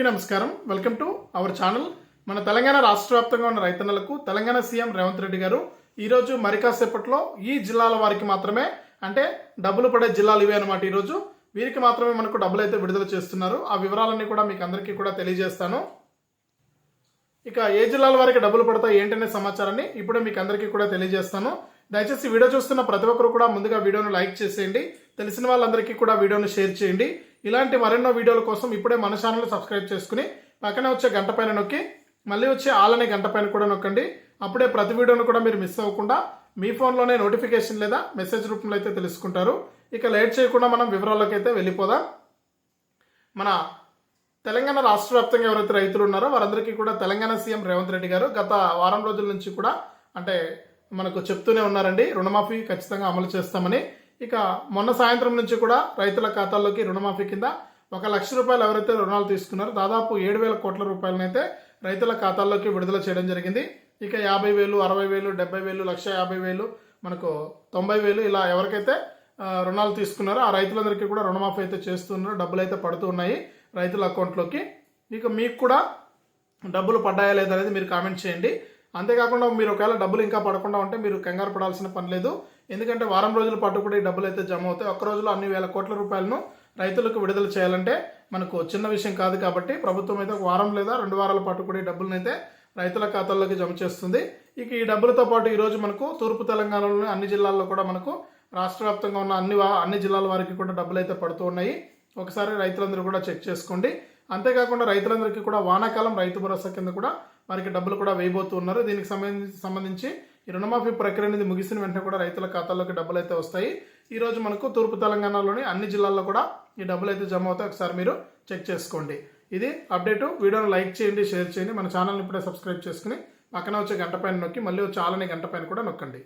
అందరికీ నమస్కారం. Welcome to our channel. మన తెలంగాణ రాష్ట్ర వ్యాప్తంగా ఉన్న రైతన్నలకు తెలంగాణ సీఎం రేవంత్ రెడ్డి గారు ఈరోజు మరి కాసేపట్లో ఈ జిల్లాల వారికి మాత్రమే అంటే డబ్బులు పడే జిల్లాలు ఇవే అనమాట ఈరోజు వీరికి మాత్రమే మనకు డబ్బులు అయితే విడుదల చేస్తున్నారు. ఆ వివరాలన్నీ కూడా మీకు అందరికీ కూడా తెలియజేస్తాను. ఇక ఏ జిల్లాల వారికి డబ్బులు పడతాయి ఏంటనే సమాచారాన్ని ఇప్పుడే మీకు అందరికీ కూడా తెలియజేస్తాను. దయచేసి వీడియో చూస్తున్న ప్రతి ఒక్కరు కూడా ముందుగా వీడియోను లైక్ చేసేయండి. తెలిసిన వాళ్ళందరికీ కూడా వీడియోను షేర్ చేయండి. ఇలాంటి మరెన్నో వీడియోల కోసం ఇప్పుడే మన ఛానల్ సబ్స్క్రైబ్ చేసుకుని పక్కనే వచ్చే గంట పైన నొక్కి మళ్ళీ వచ్చే ఆల్ అనే గంట పైన కూడా నొక్కండి. అప్పుడే ప్రతి వీడియోను కూడా మీరు మిస్ అవ్వకుండా మీ ఫోన్లోనే నోటిఫికేషన్ లేదా మెసేజ్ రూపంలో అయితే తెలుసుకుంటారు. ఇక లేట్ చేయకుండా మనం వివరాల్లోకి అయితే వెళ్ళిపోదాం. మన తెలంగాణ రాష్ట్ర వ్యాప్తంగా ఎవరైతే రైతులు ఉన్నారో వారందరికీ కూడా తెలంగాణ సీఎం రేవంత్ రెడ్డి గారు గత వారం రోజుల నుంచి కూడా అంటే మనకు చెప్తూనే ఉన్నారండి రుణమాఫీ ఖచ్చితంగా అమలు చేస్తామని. ఇక మొన్న సాయంత్రం నుంచి కూడా రైతుల ఖాతాల్లోకి రుణమాఫీ కింద ఒక లక్ష రూపాయలు ఎవరైతే రుణాలు తీసుకున్నారో దాదాపు ఏడు వేల కోట్ల రూపాయలనైతే రైతుల ఖాతాల్లోకి విడుదల చేయడం జరిగింది. ఇక యాభై వేలు అరవై వేలు డెబ్బై వేలు లక్ష యాభై వేలు మనకు తొంభై వేలు ఇలా ఎవరికైతే రుణాలు తీసుకున్నారో ఆ రైతులందరికీ కూడా రుణమాఫీ అయితే చేస్తున్నారు. డబ్బులు అయితే పడుతూ ఉన్నాయి రైతుల అకౌంట్లోకి. ఇక మీకు కూడా డబ్బులు పడ్డాయా లేదా అనేది మీరు కామెంట్ చేయండి. అంతేకాకుండా మీరు ఒకవేళ డబ్బులు ఇంకా పడకుండా ఉంటే మీరు కంగారు పడాల్సిన పని లేదు. ఎందుకంటే వారం రోజుల పాటు కూడా ఈ డబ్బులు అయితే జమ అవుతాయి. ఒక్క రోజులో అన్ని వేల కోట్ల రూపాయలను రైతులకు విడుదల చేయాలంటే మనకు చిన్న విషయం కాదు కాబట్టి ప్రభుత్వం అయితే ఒక వారం లేదా రెండు వారాల పాటు కూడా ఈ డబ్బులను అయితే రైతుల ఖాతాల్లోకి జమ చేస్తుంది. ఇక ఈ డబ్బులతో పాటు ఈరోజు మనకు తూర్పు తెలంగాణలోని అన్ని జిల్లాల్లో కూడా మనకు రాష్ట్ర వ్యాప్తంగా ఉన్న అన్ని వా- అన్ని జిల్లాల వారికి కూడా డబ్బులు అయితే పడుతూ ఉన్నాయి. ఒకసారి రైతులందరూ కూడా చెక్ చేసుకోండి. అంతేకాకుండా రైతులందరికీ కూడా వానాకాలం రైతు భరోసా కింద కూడా వారికి డబ్బులు కూడా వేయబోతూ ఉన్నారు. దీనికి సంబంధించి సంబంధించి ఈ రుణమాఫీ ప్రక్రియ అనేది ముగిసిన వెంటనే కూడా రైతుల ఖాతాల్లోకి డబ్బులు అయితే వస్తాయి ఈరోజు మనకు తూర్పు తెలంగాణలోని అన్ని జిల్లాల్లో కూడా ఈ డబ్బులు అయితే జమ అవుతాయి. ఒకసారి మీరు చెక్ చేసుకోండి. ఇది అప్డేట్. వీడియోను లైక్ చేయండి షేర్ చేయండి. మన ఛానల్ని ఇప్పుడే సబ్స్క్రైబ్ చేసుకుని పక్కన వచ్చే గంట పైన నొక్కి మళ్ళీ వచ్చే ఆలని గంట పైన కూడా నొక్కండి.